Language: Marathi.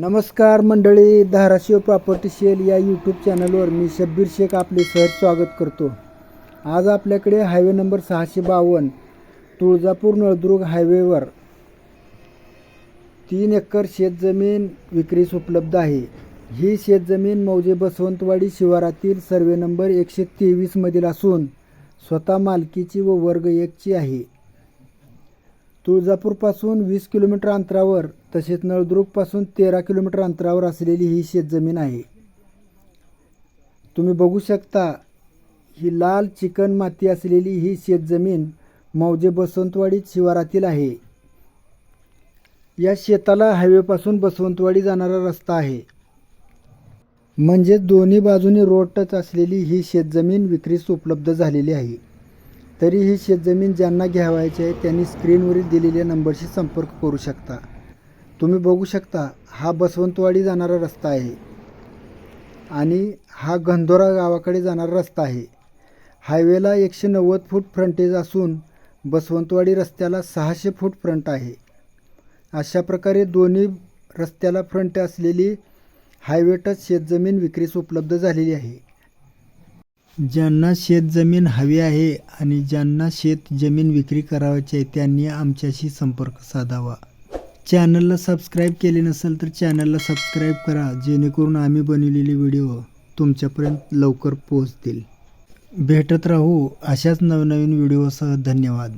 नमस्कार मंडळी धाराशिव प्रॉपर्टी सेल या यूट्यूब चॅनलवर मी शब्बीर शेख आपले सहज स्वागत करतो. आज आपल्याकडे हायवे नंबर सहाशे बावन्न तुळजापूर नळदुर्ग हायवेवर तीन एकर शेतजमीन विक्रीस उपलब्ध आहे. ही शेतजमीन मौजे बसवंतवाडी शिवारातील सर्वे नंबर एकशे तेवीसमधील असून स्वतः मालकीची व वर्ग एकची आहे. तुळजापूरपासून वीस किलोमीटर अंतरावर तसेच नळदुर्गपासून तेरा किलोमीटर अंतरावर असलेली ही शेतजमीन आहे. तुम्ही बघू शकता ही लाल चिकन माती असलेली ही शेतजमीन मौजे बसवंतवाडी शिवारातील आहे. या शेताला हायवेपासून बसवंतवाडी जाणारा रस्ता आहे. म्हणजे दोन्ही बाजूनी रोड टच असलेली ही शेतजमीन विक्रीस उपलब्ध झालेली आहे. तरी ही शेतजमीन ज्यांना घ्यावायची आहे त्यांनी स्क्रीनवरील दिलेल्या नंबरशी संपर्क करू शकता. तुम्ही बघू शकता हा बसवंतवाडी जाणारा रस्ता आहे. आणि हा गंधोरा गावाकडे जाणारा रस्ता आहे. हायवेला एकशे नव्वद फूट फ्रंटेज असून बसवंतवाडी रस्त्याला सहाशे फूट फ्रंट आहे. अशा प्रकारे दोन्ही रस्त्याला फ्रंट असलेली हायवे टच शेतजमीन विक्रीस उपलब्ध झालेली आहे. ज्यांना शेतजमीन हवी आहे आणि ज्यांना शेत जमीन विक्री करावयाची आहे त्यांनी आमच्याशी संपर्क साधावा. चॅनलला सबस्क्राईब केले नसेल तर चॅनलला सबस्क्राईब करा जेणेकरून आम्ही बनवलेले व्हिडिओ तुमच्यापर्यंत लवकर पोहोचतील. भेटत राहू अशाच नवनवीन व्हिडिओसह. धन्यवाद.